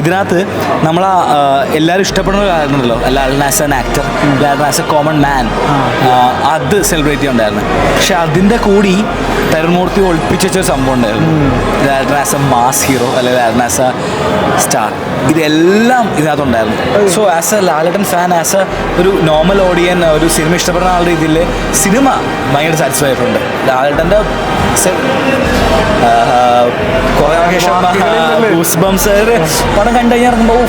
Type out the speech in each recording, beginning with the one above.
ഇതിനകത്ത് നമ്മൾ എല്ലാവരും ഇഷ്ടപ്പെടുന്ന ഒരു കാര്യമുണ്ടല്ലോ Lalan as an actor Lalan as a common man അത് സെലിബ്രേറ്റ് ചെയ്യുന്നുണ്ടായിരുന്നു പക്ഷെ അതിന്റെ കൂടി തരുൺമൂർത്തി ഒളിപ്പിച്ച ഒരു സംഭവം ഉണ്ടായിരുന്നു. ആസ് എ മാസ് ഹീറോ അല്ലെങ്കിൽ ആസ് എ സ്റ്റാർ ഇതെല്ലാം ഇതിനകത്തുണ്ടായിരുന്നു so as a Lalettan fan as a ഒരു നോർമൽ ഓഡിയൻ ഒരു സിനിമ ഇഷ്ടപ്പെടുന്ന ആളുടെ ഇതിൽ സിനിമ ഭയങ്കര സാറ്റിസ്ഫൈ ആയിട്ടുണ്ട്. ലാലട്ടന്റെ കുറേ ബംസ് പടം കണ്ടു കഴിഞ്ഞാൽ ഇറങ്ങുമ്പോൾ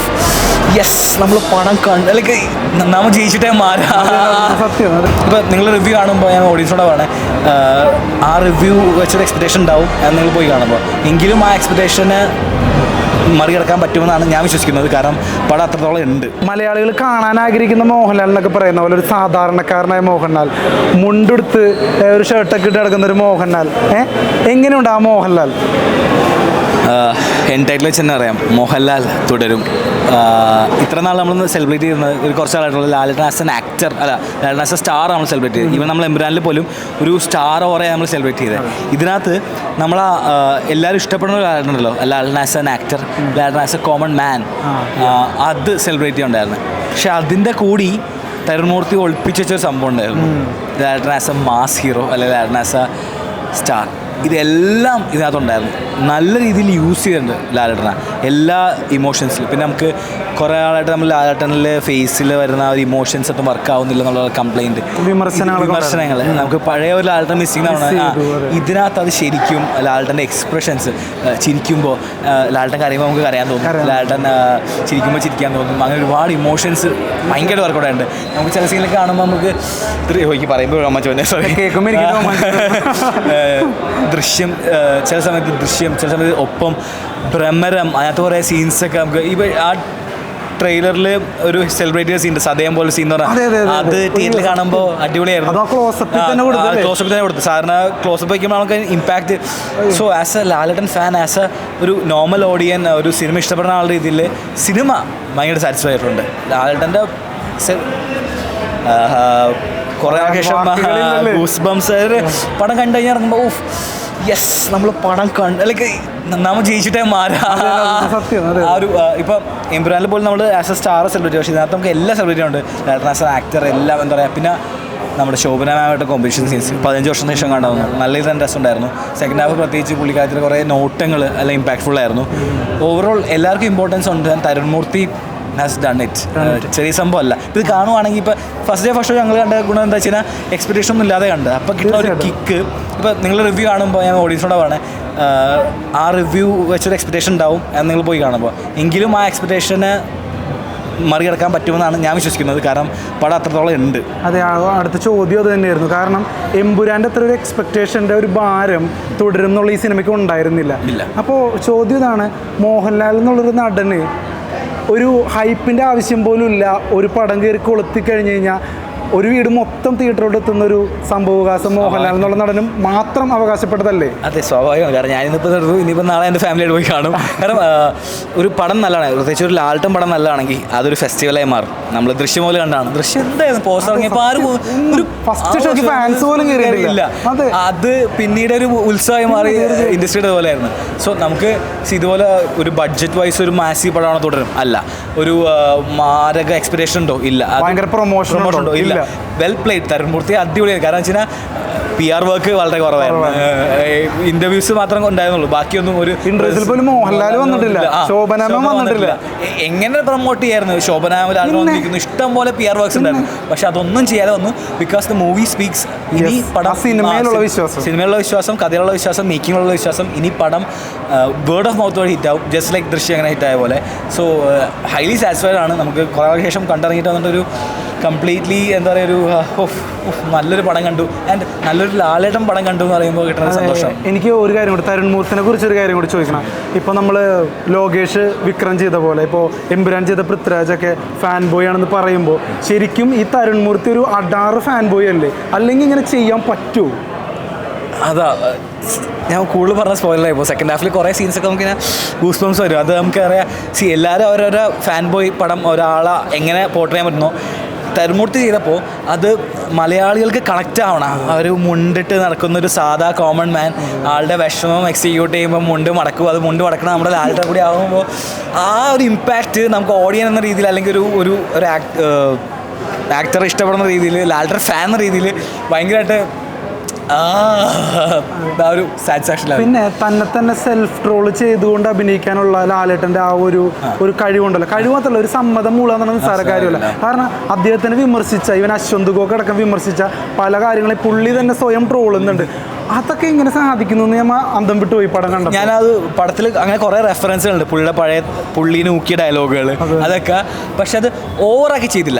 യെസ് നമ്മൾ പണം കണ്ട് അല്ലെങ്കിൽ നമ്മൾ ജയിച്ചിട്ടേ മാറാ. ഇപ്പം നിങ്ങൾ റിവ്യൂ കാണുമ്പോൾ ഞാൻ ഓഡിയൻസിനോട് പറയണേ ആ റിവ്യൂ വെച്ചൊരു എക്സ്പെക്ടേഷൻ ഉണ്ടാവും അത് നിങ്ങൾ പോയി കാണുമ്പോൾ. എങ്കിലും ആ എക്സ്പെക്ടേഷന് മറികടക്കാൻ പറ്റുമെന്നാണ് ഞാൻ വിശ്വസിക്കുന്നത്. കാരണം പടം അത്രത്തോളം ഉണ്ട്. മലയാളികൾ കാണാൻ ആഗ്രഹിക്കുന്ന മോഹൻലാൽ എന്നൊക്കെ പറയുന്ന പോലെ ഒരു സാധാരണക്കാരനായ മോഹൻലാൽ. മുണ്ടെടുത്ത് ഒരു ഷർട്ടൊക്കെ ഇട്ട് കിടക്കുന്ന ഒരു മോഹൻലാൽ. ഏഹ് എങ്ങനെയുണ്ട് ആ മോഹൻലാൽ? എൻ ടൈറ്റിൽ വെച്ച് തന്നെ അറിയാം. മോഹൻലാൽ തുടരും. ഇത്ര നാൾ നമ്മൾ സെലിബ്രേറ്റ് ചെയ്യുന്നത് ഒരു കുറച്ച് നാളായിട്ടുള്ള ലാലട്ടൻ ആസ് എൻ ആക്ടർ അല്ല ലാലട്ടൻ ആസ് എ സ്റ്റാർ നമ്മൾ സെലിബ്രേറ്റ് ചെയ്തത്. ഈവൻ നമ്മൾ എംബ്രാനിൽ പോലും ഒരു സ്റ്റാർ ഓറയാണ് നമ്മൾ സെലിബ്രേറ്റ് ചെയ്തത്. ഇതിനകത്ത് നമ്മൾ എല്ലാവരും ഇഷ്ടപ്പെടുന്ന ഒരു Lalettan as an actor Lalettan as a common man അത് സെലിബ്രേറ്റ് ചെയ്യുന്നുണ്ടായിരുന്നു പക്ഷെ അതിന്റെ കൂടി തരുൺമൂർത്തി ഒളിപ്പിച്ച ഒരു സംഭവം ഉണ്ടായിരുന്നു. Lalettan as a mass hero അല്ലെങ്കിൽ ലാലട്ടൻ ആസ് എ സ്റ്റാർ ഇതെല്ലാം ഇതിനകത്തുണ്ടായിരുന്നു. നല്ല രീതിയിൽ യൂസ് ചെയ്തിട്ടുണ്ട് ലാലേട്ടന. എല്ലാ ഇമോഷൻസിലും പിന്നെ നമുക്ക് കുറേ ആളായിട്ട് നമ്മൾ ലാലേട്ടനിൽ ഫേസിൽ വരുന്ന ഒരു ഇമോഷൻസ് ഒന്നും വർക്ക് ആവുന്നില്ല എന്നുള്ള കംപ്ലൈന്റ് വിമർശനങ്ങൾ വിമർശനങ്ങൾ നമുക്ക് പഴയ ഒരു ലാലേട്ടൻ മിസ്സിംഗ് ആണ് ഇതിനകത്ത് അത് ശരിക്കും ലാലേട്ടന്റെ എക്സ്പ്രഷൻസ് ചിരിക്കുമ്പോൾ ലാലേട്ടൻ കരയുമ്പോൾ നമുക്ക് കരയാൻ തോന്നും. ലാലേട്ടൻ ചിരിക്കുമ്പോൾ ചിരിക്കാൻ തോന്നും. അങ്ങനെ ഒരുപാട് ഇമോഷൻസ് ഭയങ്കര വർക്കൗട്ട് ഉണ്ട് നമുക്ക് ചില സീനിലൊക്കെ കാണുമ്പോൾ നമുക്ക് പറയുമ്പോൾ കേൾക്കുമ്പോൾ ദൃശ്യം ചില സമയത്ത് ദൃശ്യം ചില സമയത്ത് ഒപ്പം ഭ്രമരം അതിനകത്ത് കുറേ സീൻസൊക്കെ നമുക്ക് ഇവ ആ ട്രെയിലറിൽ ഒരു സെലിബ്രേറ്റ് ചെയ്ത സീൻ സദയം പോലെ സീൻ എന്ന് അതെ, പറഞ്ഞാൽ അതെ. തിയേറ്ററിൽ കാണുമ്പോൾ അടിപൊളിയായിരുന്നു? ക്ലോസപ്പ് തന്നെ കൊടുത്തു സാറിന് ക്ലോസപ്പ് വയ്ക്കുമ്പോൾ നമുക്ക് impact so as a Lalettan fan as a ഒരു നോർമൽ ഓഡിയൻ ഒരു സിനിമ ഇഷ്ടപ്പെടുന്ന ആളുടെ രീതിയിൽ സിനിമ ഭയങ്കര സാറ്റിസ്ഫൈ ആയിട്ടുണ്ട്. ലാലട്ടന്റെ കുറേ ശേഷം ഗൂസ് ബംസ് പടം കണ്ടു കഴിഞ്ഞാൽ ഇറങ്ങുമ്പോൾ ഓഫ് യെസ് നമ്മൾ പടം കണ്ട് അല്ലെങ്കിൽ നമ്മൾ ജയിച്ചിട്ടേ മാറാ. സത്യം, ആ ഒരു ഇപ്പം എംബ്രാനിൽ പോലും നമ്മൾ ആസ് എ സ്റ്റാർ സെലിബ്രിറ്റി പക്ഷേ ഇതിനകത്ത് നമുക്ക് എല്ലാ സെലിബ്രിറ്റിയും ഉണ്ട്. ആസ് എ ആക്ടർ എല്ലാം എന്താ പറയുക പിന്നെ നമ്മുടെ ശോഭന മാമായിട്ട് കോമ്പറ്റീഷൻ സീൻസ് പതിനഞ്ച് വർഷത്തിന് ശേഷം കണ്ടാവുന്നു നല്ല രീതിയിൽ തന്നെ രസമുണ്ടായിരുന്നു. സെക്കൻഡ് ഹാഫ് പ്രത്യേകിച്ച് പുള്ളിക്കാരത്തിൽ കുറേ നോട്ടങ്ങൾ അല്ലെങ്കിൽ ഇമ്പാക്ട്ഫുൾ ആയിരുന്നു. ഓവറോൾ എല്ലാവർക്കും ഇമ്പോർട്ടൻസ് ഉണ്ട്. തരുൺമൂർത്തി ഹാസ് ഡൺ ഇറ്റ് ചെറിയ സംഭവമല്ല. ഇത് കാണുവാണെങ്കിൽ ഇപ്പോൾ ഫസ്റ്റ് ഡേ ഫസ്റ്റ് ഷോ ഞങ്ങൾ കണ്ട ഗുണം എന്താ വെച്ചാൽ കഴിഞ്ഞാൽ എക്സ്പെക്ടേഷൻ ഒന്നും ഇല്ലാതെ കണ്ട് അപ്പോൾ കിട്ടുന്ന ഒരു കിക്ക് ഇപ്പോൾ നിങ്ങൾ റിവ്യൂ കാണുമ്പോൾ ഞാൻ ഓഡിയൻസിനോട് പറയണേ ആ റിവ്യൂ വെച്ചൊരു എക്സ്പെക്ടേഷൻ ഉണ്ടാവും എന്ന് നിങ്ങൾ പോയി കാണുമ്പോൾ. എങ്കിലും ആ എക്സ്പെക്ടേഷന് മറികടക്കാൻ പറ്റുമെന്നാണ് ഞാൻ വിശ്വസിക്കുന്നത്. കാരണം പടം അത്രത്തോളം ഉണ്ട്. അതെ അടുത്ത ചോദ്യം അത് തന്നെയായിരുന്നു. കാരണം എമ്പുരാന്റെ അത്ര ഒരു എക്സ്പെക്ടേഷന്റെ ഒരു ഭാരം തുടരുന്നുള്ള ഈ സിനിമയ്ക്ക് ഉണ്ടായിരുന്നില്ല. അപ്പോൾ ചോദ്യം ഇതാണ് മോഹൻലാൽ എന്നുള്ളൊരു നടന് ഒരു ഹൈപ്പിന്റെ ആവശ്യം പോലും ഇല്ല. ഒരു പടം കയറി കൊളുത്തി കഴിഞ്ഞ് കഴിഞ്ഞാൽ ഒരു വീട് മൊത്തം തിയേറ്ററിലോട്ട് എത്തുന്ന ഒരു സംഭവവികാസം മോഹൻലാൽ എന്നുള്ള നടനും മാത്രം അവകാശപ്പെട്ടതല്ലേ? അതെ സ്വാഭാവികമാണ് കാരണം ഞാനിന്നിപ്പോൾ നടന്നു ഇനിയിപ്പോൾ നാളെ എന്റെ ഫാമിലിയായിട്ട് പോയി കാണും. കാരണം ഒരു പടം നല്ലതാണ്. പ്രത്യേകിച്ച് ഒരു ലാൽട്ടം പടം നല്ലതാണെങ്കിൽ അതൊരു ഫെസ്റ്റിവലായി മാറും. നമ്മൾ ദൃശ്യം പോലെ കണ്ടാണ്. ദൃശ്യം എന്തായിരുന്നു? പോസ്റ്റർ ഇറങ്ങിയപ്പോൾ ആരും ഒരു ഫസ്റ്റ് ഷോക്ക് ഫാൻസ് പോലും കയറിയിട്ടില്ല. ഇല്ല അതെ. പിന്നീട് ഒരു ഉത്സവമായി മാറി ഇൻഡസ്ട്രിയുടെ പോലെയായിരുന്നു. സോ നമുക്ക് ഇതുപോലെ ഒരു ബഡ്ജറ്റ് വൈസ് ഒരു മാസി പടമാണോ തുടരും? അല്ല. ഒരു മാരക എക്സ്പെക്ടേഷൻ ഉണ്ടോ? ഇല്ല. ഭയങ്കര പ്രൊമോഷൻ ഉണ്ടോ? ഇല്ല. Well played Tharun Moorthy. അടിപൊളിയായി. കാരണം വെച്ചാൽ പി ആർ വർക്ക് വളരെ കുറവായിരുന്നു. ഇന്റർവ്യൂസ് മാത്രം ഉണ്ടായിരുന്നുള്ളൂ. ബാക്കിയൊന്നും ഒരു ഇന്റർവ്യൂസിൽ പോലും മോഹൻലാൽ വന്നിട്ടില്ല. വന്നിട്ടില്ല. എങ്ങനെ പ്രൊമോട്ട് ചെയ്യായിരുന്നു? ശോഭനാമിൽ ആളുകൾ വന്നിരിക്കുന്നു. ഇഷ്ടം പോലെ പി ആർ വർക്ക്സ് ഉണ്ടായിരുന്നു. പക്ഷെ അതൊന്നും ചെയ്യാതെ വന്നു. ബിക്കോസ് ദ മൂവി സ്പീക്സ് ഇനി പടം സിനിമയിലുള്ള വിശ്വാസം. സിനിമയിലുള്ള വിശ്വാസം കഥയിലുള്ള വിശ്വാസം മേക്കിങ്ങിലുള്ള വിശ്വാസം ഇനി പടം വേർഡ് ഓഫ് മൗത്ത് വഴി ഹിറ്റ് ആവും. ജസ്റ്റ് ലൈക് ദൃശ്യം അങ്ങനെ ഹിറ്റ് ആയ പോലെ. സോ ഹൈലി സാറ്റിസ്ഫൈഡ് ആണ്. നമുക്ക് കുറേ ശേഷം കണ്ടിറങ്ങിയിട്ട് വന്നിട്ടൊരു കംപ്ലീറ്റ്ലി എന്താ പറയുക ഒരു നല്ലൊരു പടം കണ്ടു. ആൻഡ് നല്ലൊരു ലാലേട്ടൻ പടം കണ്ടു എന്ന് പറയുമ്പോൾ കിട്ടുന്ന സന്തോഷം. എനിക്ക് ഒരു കാര്യം കൂടി തരുൺമൂർത്തിനെ കുറിച്ച് ഒരു കാര്യം കൂടി ചോദിക്കണം. ഇപ്പോൾ നമ്മൾ ലോകേഷ് വിക്രം ചെയ്ത പോലെ ഇപ്പോൾ എമ്പുരാൻ ചെയ്ത പൃഥ്വിരാജൊക്കെ ഫാൻ ബോയ് ആണെന്ന് പറയുമ്പോൾ ശരിക്കും ഈ തരുൺ മൂർത്തി ഒരു അഡാറ് ഫാൻ ബോയ് അല്ലേ? അല്ലെങ്കിൽ ഇങ്ങനെ ചെയ്യാൻ പറ്റുമോ അതാ ഞാൻ കൂടുതൽ പറഞ്ഞ സ്പോയിലറായി ഇപ്പോൾ സെക്കൻഡ് ഹാഫിൽ കുറേ സീൻസൊക്കെ ഒക്കെ ഇങ്ങനെ ഗൂസ് ബംസ് വരും. അത് നമുക്ക് അറിയാം സി എല്ലാവരും ഓരോരോ ഫാൻ ബോയ് പടം ഒരാളെ എങ്ങനെ പോർട്ട് ചെയ്യാൻ പറ്റുന്നോ? തരുമൂർത്തി ചെയ്തപ്പോൾ അത് മലയാളികൾക്ക് കണക്റ്റ് ആവണം. അവർ മുണ്ടിട്ട് നടക്കുന്ന ഒരു സാധാ കോമൺ മാൻ ആളുടെ വിഷമം എക്സിക്യൂട്ട് ചെയ്യുമ്പോൾ മുണ്ട് മടക്കും. അത് മുണ്ട് മടക്കണം നമ്മുടെ ലാലിട്ട കൂടി ആകുമ്പോൾ ആ ഒരു ഇമ്പാക്റ്റ് നമുക്ക് ഓഡിയൻ എന്ന രീതിയിൽ അല്ലെങ്കിൽ ഒരു ഒരു ഒരു ഇഷ്ടപ്പെടുന്ന രീതിയിൽ ലാൽട്ടർ ഫാൻ എന്ന രീതിയിൽ ഭയങ്കരമായിട്ട് ആ ഒരു സാറ്റിസ്ഫാക്ഷൻ പിന്നെ തന്നെ തന്നെ സെൽഫ് ട്രോൾ ചെയ്തുകൊണ്ട് അഭിനയിക്കാനുള്ള ലാലേട്ടന്റെ ആ ഒരു ഒരു കഴിവുണ്ടല്ലോ. കഴിവ് മാത്രമല്ല ഒരു സമ്മതം മൂളാന്നുള്ള നിസ്സാര കാര്യമല്ല. കാരണം അദ്ദേഹത്തിനെ വിമർശിച്ച ഇവൻ അശ്വന്ത് ഗോക്ക് അടക്കം വിമർശിച്ച പല കാര്യങ്ങളും പുള്ളി തന്നെ സ്വയം ട്രോളുന്നുണ്ട് അതൊക്കെ ഇങ്ങനെ സാധിക്കുന്നു ഞാൻ അന്തം വിട്ടു പോയി പടം ഞാൻ അത് പടത്തിൽ അങ്ങനെ കുറേ റെഫറൻസുകളുണ്ട്. പുള്ളിയുടെ പഴയ പുള്ളീനെ ഊക്കിയ ഡയലോഗുകൾ അതൊക്കെ. പക്ഷെ അത് ഓവറാക്കി ചെയ്തില്ല.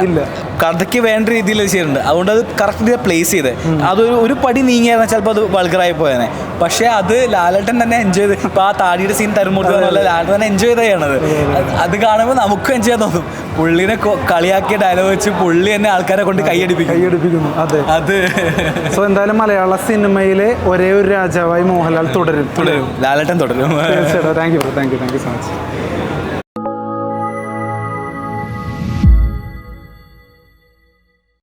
കഥയ്ക്ക് വേണ്ട രീതിയിൽ ചെയ്തിട്ടുണ്ട്. അതുകൊണ്ട് അത് കറക്റ്റ് രീതിയിൽ പ്ലേസ് ചെയ്ത്. അതൊരു ഒരു പടി നീങ്ങിയായിരുന്നു ചിലപ്പോൾ അത് വൾഗറായി പോയതിനെ പക്ഷെ അത് ലാലേട്ടൻ തന്നെ എൻജോയ് ചെയ്ത് ഇപ്പോൾ ആ താടിയുടെ സീൻ തരുമ്പോൾ ലാലട്ടൻ ലാലേട്ടൻ തന്നെ എൻജോയ് ചെയ്താണ് അത് കാണുമ്പോൾ നമുക്കും എൻജോയ് ചെയ്യാൻ തോന്നും. പുള്ളിനെ കളിയാക്കിയ ഡയലോഗ് വെച്ച് പുള്ളി തന്നെ ആൾക്കാരെ കൊണ്ട് കൈയടിപ്പിക്കും കൈയടിപ്പിക്കുന്നു. അതെ. അത് സോ എന്തായാലും മലയാള സിനിമയിലെ ഒരേ ഒരു രാജാവായി മോഹൻലാൽ തുടരും. തുടരും. ലാലട്ടൻ തുടരും. തീർച്ചയായിട്ടും. Thank you thank you thank you so much